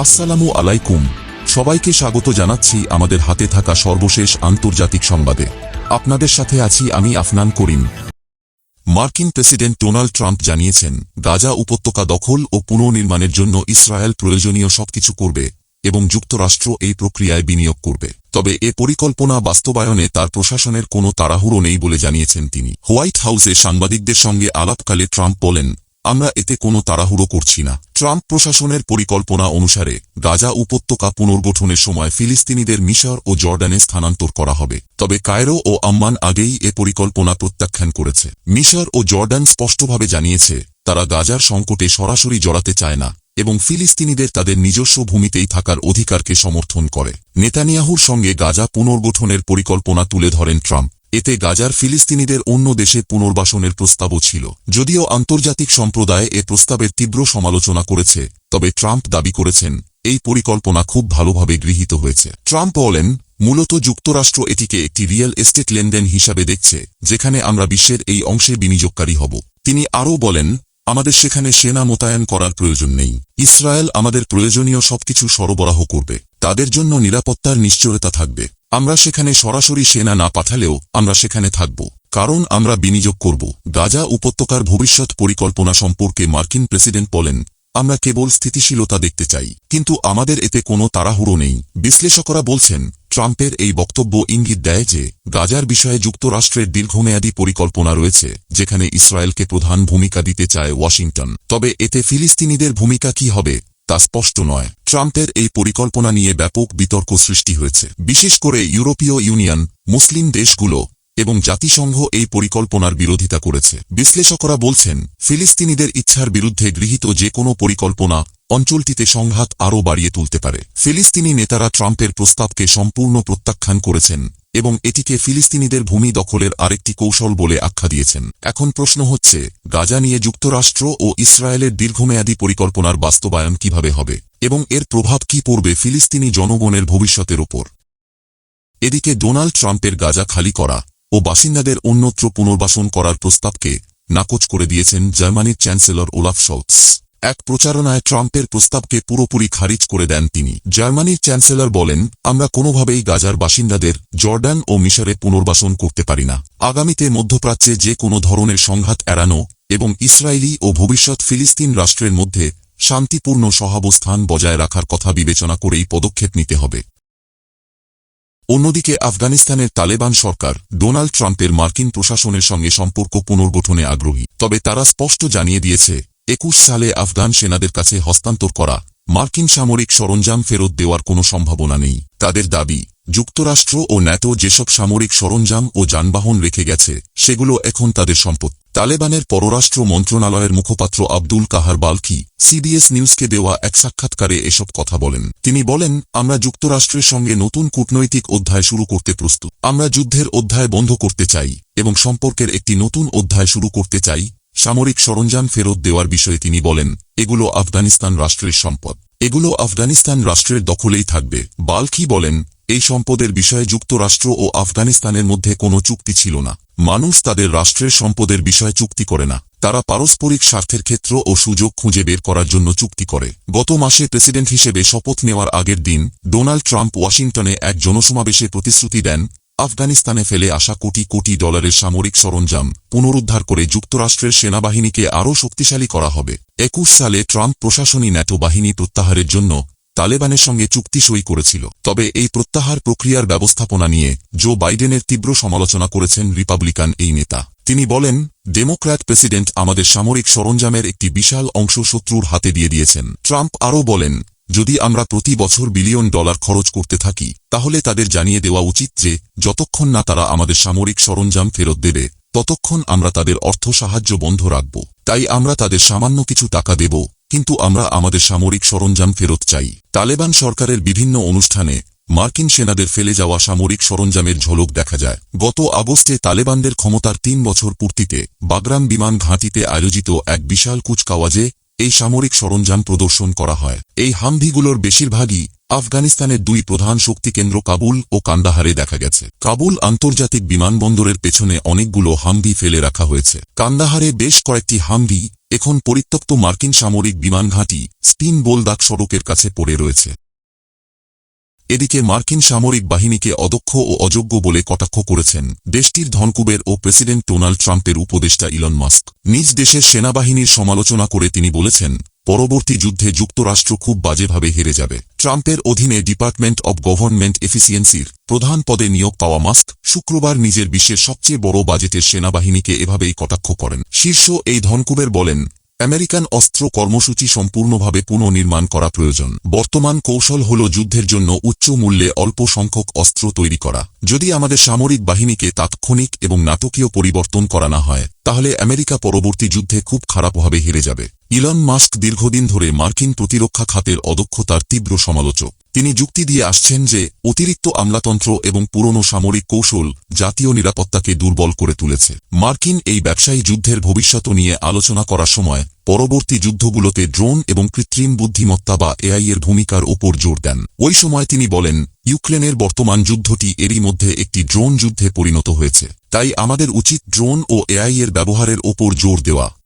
আসসালামু আলাইকুম। সবাইকে স্বাগত জানাচ্ছি আমাদের হাতে থাকা সর্বশেষ আন্তর্জাতিক সংবাদে। আপনাদের সাথে আছি আমি আফনান করিম। মার্কিন প্রেসিডেন্ট ডোনাল্ড ট্রাম্প জানিয়েছেন, গাজা উপত্যকা দখল ও পুনর্নির্মাণের জন্য ইসরায়েল প্রয়োজনীয় সবকিছু করবে এবং যুক্তরাষ্ট্র এই প্রক্রিয়ায় বিনিয়োগ করবে। তবে এ পরিকল্পনা বাস্তবায়নে তার প্রশাসনের কোনো তাড়াহুড়ো নেই বলে জানিয়েছেন তিনি। হোয়াইট হাউসে সাংবাদিকদের সঙ্গে আলাপকালে ট্রাম্প বলেন আমরা এতে কোনো তাড়াহুড়ো করছি না। ট্রাম্প প্রশাসনের পরিকল্পনা অনুসারে গাজা উপত্যকা পুনর্গঠনের সময় ফিলিস্তিনিদের মিশর ও জর্ডানে স্থানান্তর করা হবে। তবে কায়রো ও আম্মান আগেই এ পরিকল্পনা প্রত্যাখ্যান করেছে। মিশর ও জর্ডান স্পষ্টভাবে জানিয়েছে, তারা গাজার সংকটে সরাসরি জড়াতে চায় না এবং ফিলিস্তিনিদের তাদের নিজস্ব ভূমিতেই থাকার অধিকারকে সমর্থন করে। নেতানিয়াহুর সঙ্গে গাজা পুনর্গঠনের পরিকল্পনা তুলে ধরেন ট্রাম্প। এতে গাজার ফিলিস্তিনিদের অন্য দেশে পুনর্বাসনের প্রস্তাবও ছিল। যদিও আন্তর্জাতিক সম্প্রদায় এ প্রস্তাবের তীব্র সমালোচনা করেছে, তবে ট্রাম্প দাবি করেছেন, এই পরিকল্পনা খুব ভালোভাবে গৃহীত হয়েছে। ট্রাম্প বলেন, মূলত যুক্তরাষ্ট্র এটিকে একটি রিয়েল এস্টেট লেনদেন হিসাবে দেখছে, যেখানে আমরা বিশ্বের এই অংশে বিনিয়োগকারী হব। তিনি আরও বলেন, আমাদের সেখানে সেনা মোতায়েন করার প্রয়োজন নেই। ইসরায়েল আমাদের প্রয়োজনীয় সবকিছু সরবরাহ করবে। তাদের জন্য নিরাপত্তার নিশ্চয়তা থাকবে। আমরা সেখানে সরাসরি সেনা না পাঠালেও আমরা সেখানে থাকব, কারণ আমরা বিনিয়োগ করব। গাজা উপত্যকার ভবিষ্যৎ পরিকল্পনা সম্পর্কে মার্কিন প্রেসিডেন্ট বলেন, আমরা কেবল স্থিতিশীলতা দেখতে চাই, কিন্তু আমাদের এতে কোনো তাড়াহুড়ো নেই। বিশ্লেষকরা বলছেন, ট্রাম্পের এই বক্তব্য ইঙ্গিত দেয় যে গাজার বিষয়ে যুক্তরাষ্ট্রের দীর্ঘমেয়াদী পরিকল্পনা রয়েছে, যেখানে ইসরায়েলকে প্রধান ভূমিকা দিতে চায় ওয়াশিংটন। তবে এতে ফিলিস্তিনিদের ভূমিকা কি হবে তা স্পষ্ট নয়। ট্রাম্পের এই পরিকল্পনা নিয়ে ব্যাপক বিতর্ক সৃষ্টি হয়েছে। বিশেষ করে ইউরোপীয় ইউনিয়ন, মুসলিম দেশগুলো এবং জাতিসংঘ এই পরিকল্পনার বিরোধিতা করেছে। বিশ্লেষকরা বলছেন, ফিলিস্তিনিদের ইচ্ছার বিরুদ্ধে গৃহীত যে কোনো পরিকল্পনা অঞ্চলটিতে সংঘাত আরও বাড়িয়ে তুলতে পারে। ফিলিস্তিনি নেতারা ট্রাম্পের প্রস্তাবকে সম্পূর্ণ প্রত্যাখ্যান করেছেন। এবং এটিকে ফিলিস্তিনিদের ভূমি দখলের আরেকটি কৌশল বলে আখ্যা দিয়েছেন। এখন প্রশ্ন হচ্ছে, গাজা নিয়ে যুক্তরাষ্ট্র ও ইসরায়েলের দীর্ঘমেয়াদী পরিকল্পনার বাস্তবায়ন কীভাবে হবে? এবং এর প্রভাব কি পড়বে ফিলিস্তিনি জনগণের ভবিষ্যতের ওপর এদিকে ডোনাল্ড ট্রাম্পের গাজা খালি করা ও বাসিন্দাদের অন্যত্র পুনর্বাসন করার প্রস্তাবকে নাকচ করে দিয়েছেন জার্মানির চ্যান্সেলর ওলাফ শলস এক প্রচারণায় ট্রাম্পের প্রস্তাবকে পুরোপুরি খারিজ করে দেন তিনি। জার্মানির চ্যান্সেলর বলেন, আমরা কোনোভাবেই গাজার বাসিন্দাদের জর্ডান ও মিশরে পুনর্বাসন করতে পারি না। আগামীতে মধ্যপ্রাচ্যে যে কোনো ধরনের সংঘাত এড়ানো এবং ইসরায়েলি ও ভবিষ্যৎ ফিলিস্তিন রাষ্ট্রের মধ্যে শান্তিপূর্ণ সহাবস্থান বজায় রাখার কথা বিবেচনা করেই পদক্ষেপ নিতে হবে। অন্যদিকে আফগানিস্তানের তালেবান সরকার ডোনাল্ড ট্রাম্পের মার্কিন প্রশাসনের সঙ্গে সম্পর্ক পুনর্গঠনে আগ্রহী, তবে তারা স্পষ্ট জানিয়ে দিয়েছে একুশ সালে আফগান সেনাদের কাছে হস্তান্তর করা, মার্কিন সামরিক সরঞ্জাম ফেরত দেওয়ার কোনো সম্ভাবনা নেই। তাদের দাবি, যুক্তরাষ্ট্র ও ন্যাটো যেসব সামরিক সরঞ্জাম ও যানবাহন রেখে গেছে, সেগুলো এখন তাদের সম্পদ। তালেবানের পররাষ্ট্র মন্ত্রণালয়ের মুখপাত্র আব্দুল কাহার বালকি সিবিএস নিউজকে দেওয়া এক সাক্ষাৎকারে এসব কথা বলেন। তিনি বলেন, আমরা যুক্তরাষ্ট্রের সঙ্গে নতুন কূটনৈতিক অধ্যায় শুরু করতে প্রস্তুত। আমরা যুদ্ধের অধ্যায় বন্ধ করতে চাই এবং সম্পর্কের একটি নতুন অধ্যায় শুরু করতে চাই সামরিক সরঞ্জাম ফেরত দেওয়ার বিষয়ে তিনি বলেন, এগুলো আফগানিস্তান রাষ্ট্রের সম্পদ। এগুলো আফগানিস্তান রাষ্ট্রের দখলেই থাকবে। বালকি বলেন, এই সম্পদের বিষয়ে যুক্তরাষ্ট্র ও আফগানিস্তানের মধ্যে কোনো চুক্তি ছিল না। মানুষ তাদের রাষ্ট্রের সম্পদের বিষয়ে চুক্তি করে না। তারা পারস্পরিক স্বার্থের ক্ষেত্র ও সুযোগ খুঁজে বের করার জন্য চুক্তি করে। গত মাসে প্রেসিডেন্ট হিসেবে শপথ নেওয়ার আগের দিন, ডোনাল্ড ট্রাম্প ওয়াশিংটনে এক জনসমাবেশে প্রতিশ্রুতি দেন আফগানিস্তানে ফেলে আসা কোটি কোটি ডলারের সামরিক সরঞ্জাম পুনরুদ্ধার করে যুক্তরাষ্ট্রের সেনাবাহিনীকে আরও শক্তিশালী করা হবে। একুশ সালে ট্রাম্প প্রশাসনী ন্যাটো বাহিনী প্রত্যাহারের জন্য তালেবানের সঙ্গে চুক্তি সই করেছিল। তবে এই প্রত্যাহার প্রক্রিয়ার ব্যবস্থাপনা নিয়ে জো বাইডেনের তীব্র সমালোচনা করেছেন রিপাবলিকান এই নেতা। তিনি বলেন, ডেমোক্র্যাট প্রেসিডেন্ট আমাদের সামরিক সরঞ্জামের একটি বিশাল অংশ শত্রুর হাতে দিয়ে দিয়েছেন। ট্রাম্প আরও বলেন যদি আমরা প্রতি বছর বিলিয়ন ডলার খরচ করতে থাকি, তাহলে তাদের জানিয়ে দেওয়া উচিত যে, যতক্ষণ না তারা আমাদের সামরিক সরঞ্জাম ফেরত দেবে, ততক্ষণ আমরা তাদের অর্থ সাহায্য বন্ধ রাখব। তাই আমরা তাদের সামান্য কিছু টাকা দেব, কিন্তু আমরা আমাদের সামরিক সরঞ্জাম ফেরত চাই। তালেবান সরকারের বিভিন্ন অনুষ্ঠানে মার্কিন সেনাদের ফেলে যাওয়া সামরিক সরঞ্জামের ঝলক দেখা যায়। গত আগস্টে তালেবানদের ক্ষমতার তিন বছর পূর্তিতে বাগরাম বিমান ঘাঁটিতে আয়োজিত এক বিশাল কুচকাওয়াজে এই সামরিক সরঞ্জাম প্রদর্শন করা হয়। এই হামভিগুলোর বেশিরভাগই আফগানিস্তানের দুই প্রধান শক্তিকেন্দ্র কাবুল ও কান্দাহারে দেখা গেছে। কাবুল আন্তর্জাতিক বিমানবন্দরের পেছনে অনেকগুলো হামভি ফেলে রাখা হয়েছে। কান্দাহারে বেশ কয়েকটি হামভি এখন পরিত্যক্ত মার্কিন সামরিক বিমান ঘাঁটি স্পিন বোলদাক সড়কের কাছে পড়ে রয়েছে। এদিকে মার্কিন সামরিক বাহিনীকে অদক্ষ ও অযোগ্য বলে কটাক্ষ করেছেন দেশটির ধনকুবের ও প্রেসিডেন্ট ডোনাল্ড ট্রাম্পের উপদেষ্টা ইলন মাস্ক। নিজ দেশের সেনাবাহিনীর সমালোচনা করে তিনি বলেছেন, পরবর্তী যুদ্ধে যুক্তরাষ্ট্র খুব বাজেভাবে হেরে যাবে। ট্রাম্পের অধীনে ডিপার্টমেন্ট অব গভর্নমেন্ট এফিসিয়েন্সির প্রধান পদে নিয়োগ পাওয়া মাস্ক শুক্রবার নিজের বিশ্বের সবচেয়ে বড় বাজেটের সেনাবাহিনীকে এভাবেই কটাক্ষ করেন। শীর্ষ এই ধনকুবের বলেন আমেরিকান অস্ত্র কর্মসূচি সম্পূর্ণভাবে পুনর্নির্মাণ করা প্রয়োজন। বর্তমান কৌশল হল যুদ্ধের জন্য উচ্চ মূল্যে অল্প সংখ্যক অস্ত্র তৈরি করা। যদি আমাদের সামরিক বাহিনীকে তাৎক্ষণিক এবং নাটকীয় পরিবর্তন করা না হয়, তাহলে আমেরিকা পরবর্তী যুদ্ধে খুব খারাপভাবে হেরে যাবে। ইলন মাস্ক দীর্ঘদিন ধরে মার্কিন প্রতিরক্ষা খাতের অদক্ষতার তীব্র সমালোচক। তিনি যুক্তি দিয়ে আসছেন যে, অতিরিক্ত আমলাতন্ত্র এবং পুরনো সামরিক কৌশল জাতীয় নিরাপত্তাকে দুর্বল করে তুলেছে। মার্কিন এই ব্যবসায়ী যুদ্ধের ভবিষ্যৎ নিয়ে আলোচনা করার সময় পরবর্তী যুদ্ধগুলোতে ড্রোন এবং কৃত্রিম বুদ্ধিমত্তা বা এআই এর ভূমিকার ওপর জোর দেন। ওই সময় তিনি বলেন, ইউক্রেনের বর্তমান যুদ্ধটি এরই মধ্যে একটি ড্রোন যুদ্ধে পরিণত হয়েছে। তাই আমাদের উচিত ড্রোন ও এআই এর ব্যবহারের ওপর জোর দেওয়া।